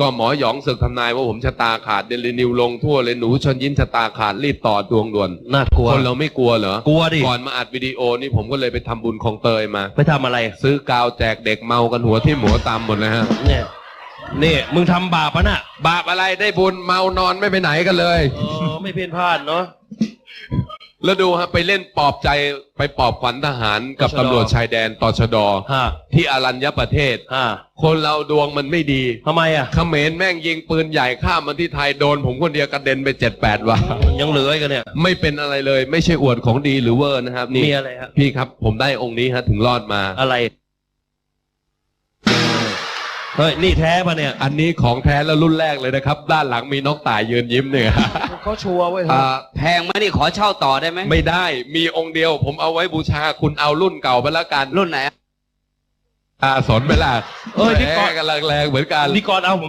ก็หมอหยองศึกทำนายว่าผมชะตาขาดเดลินิวลงทั่วเลยหนูเชนยิ้มชะตาขาดรีบต่อดวงด่วนน่ากลัวคนเราไม่กลัวเหรอกลัวดิก่อนมาอัดวิดีโอนี่ผมก็เลยไปทำบุญของเตยมา ไปทำอะไร ซื้อกาวแจกเด็กเมากันหัวที่หัวตามหมดเลยฮะเนี่ยนี่มึงทำบาปปะน่ะบาปอะไรได้บุญเมานอนไม่ไปไหนกันเลยอ๋อไม่เพี้ยนพลาดเนาะ แล้วดูฮะไปเล่นปลอบใจไปปลอบขวัญทหารกับตชดตำรวจชายแดนตชดฮะที่อารัญญประเทศฮะคนเราดวงมันไม่ดีทำไมอะเขมรแม่งยิงปืนใหญ่ข้ามมาที่ไทยโดน ผมคนเดียวกระเด็นไปเจ็ดแปดว่ะยังเหลืออีกันเนี่ย ไม่เป็นอะไรเลย ไม่ใช่อวดของดีหรือเวอร์นะครับนี่มีอะไรฮะพี่ครับ ผมได้องค์นี้ฮะถึงรอดมาอะไร เฮ้ยนี่แท้ปะเนี่ย อันนี้ของแท้แล้วรุ่นแรกเลยนะครับ ด้านหลังมีนกต่ายยืนยิ้มเนี่ยเขาชัวร์ไว้ยอ่าแพงไหมนี่ขอเช่าต่อได้ไหมไม่ได้มีองค์เดียว ผมเอาไว้บูชาคุณเอารุ่นเก่าไปแล้วกันรุ่นไหนอ่าสนไหมล่ะเอ้ยนี่ก่อนแหมกำลังแรงเหมือนกันนี่ก่อนเอาผม